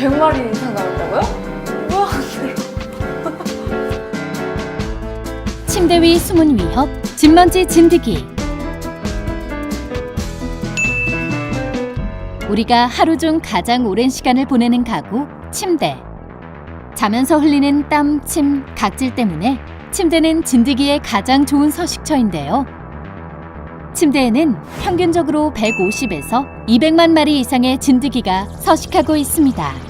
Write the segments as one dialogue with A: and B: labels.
A: 100마리 이상 나온다고요? 우와 네. 침대 위 숨은 위협, 집먼지 진드기. 우리가 하루 중 가장 오랜 시간을 보내는 가구, 침대. 자면서 흘리는 땀, 침, 각질 때문에 침대는 진드기에 가장 좋은 서식처인데요. 침대에는 평균적으로 150에서 200만 마리 이상의 진드기가 서식하고 있습니다.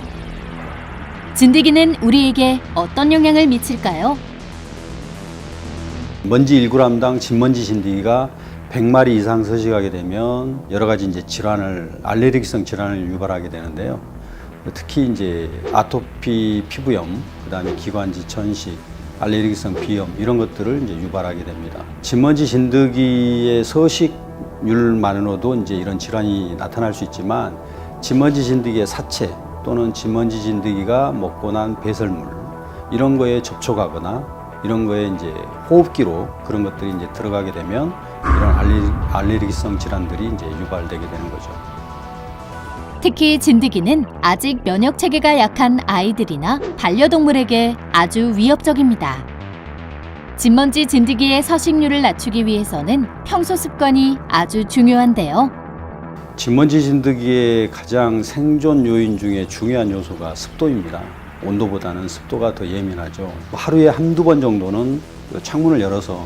A: 진드기는 우리에게 어떤 영향을 미칠까요?
B: 먼지 1g당 진먼지 진드기가 100마리 이상 서식하게 되면 여러 가지 이제 질환을 알레르기성 질환을 유발하게 되는데요. 특히 이제 아토피 피부염, 그다음에 기관지 천식, 알레르기성 비염 이런 것들을 이제 유발하게 됩니다. 진먼지 진드기의 서식률만으로도 이제 이런 질환이 나타날 수 있지만 진먼지 진드기의 사체 또는 진먼지 진드기가 먹고 난 배설물 이런 거에 접촉하거나 이런 거에 이제 호흡기로 그런 것들이 이제 들어가게 되면 이런 알레르, 알레르기성 질환들이 이제 유발되게 되는 거죠.
A: 특히 진드기는 아직 면역 체계가 약한 아이들이나 반려동물에게 아주 위협적입니다. 진먼지 진드기의 서식률을 낮추기 위해서는 평소 습관이 아주 중요한데요.
B: 진먼지 진드기의 가장 생존 요인 중에 중요한 요소가 습도입니다. 온도보다는 습도가 더 예민하죠. 하루에 한두 번 정도는 그 창문을 열어서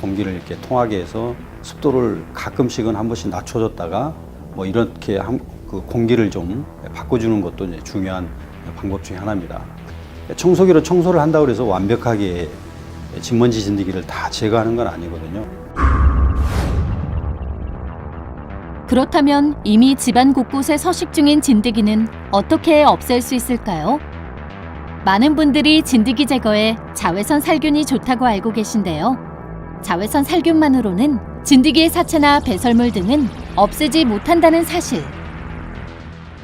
B: 공기를 이렇게 통하게 해서 습도를 가끔씩은 한 번씩 낮춰줬다가 뭐 이렇게 한- 그 공기를 좀 바꿔주는 것도 이제 중요한 방법 중에 하나입니다. 청소기로 청소를 한다고 해서 완벽하게 진먼지 진드기를 다 제거하는 건 아니거든요.
A: 그렇다면 이미 집안 곳곳에 서식 중인 진드기는 어떻게 없앨 수 있을까요? 많은 분들이 진드기 제거에 자외선 살균이 좋다고 알고 계신데요. 자외선 살균만으로는 진드기의 사체나 배설물 등은 없애지 못한다는 사실.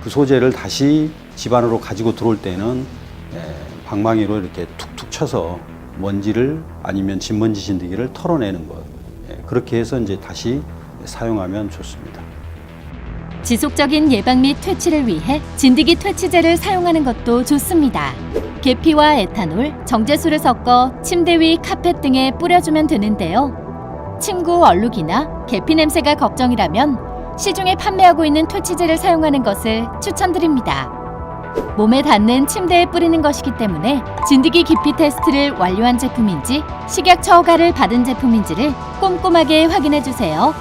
B: 그 소재를 다시 집안으로 가지고 들어올 때는 에, 방망이로 이렇게 툭툭 쳐서 먼지를 아니면 진먼지 진드기를 털어내는 것 예, 그렇게 해서 이제 다시 사용하면 좋습니다.
A: 지속적인 예방 및 퇴치를 위해 진드기 퇴치제를 사용하는 것도 좋습니다. 계피와 에탄올, 정제수를 섞어 침대 위 카펫 등에 뿌려주면 되는데요. 침구 얼룩이나 계피 냄새가 걱정이라면 시중에 판매하고 있는 퇴치제를 사용하는 것을 추천드립니다. 몸에 닿는 침대에 뿌리는 것이기 때문에 진드기 기피 테스트를 완료한 제품인지 식약처 허가를 받은 제품인지를 꼼꼼하게 확인해 주세요.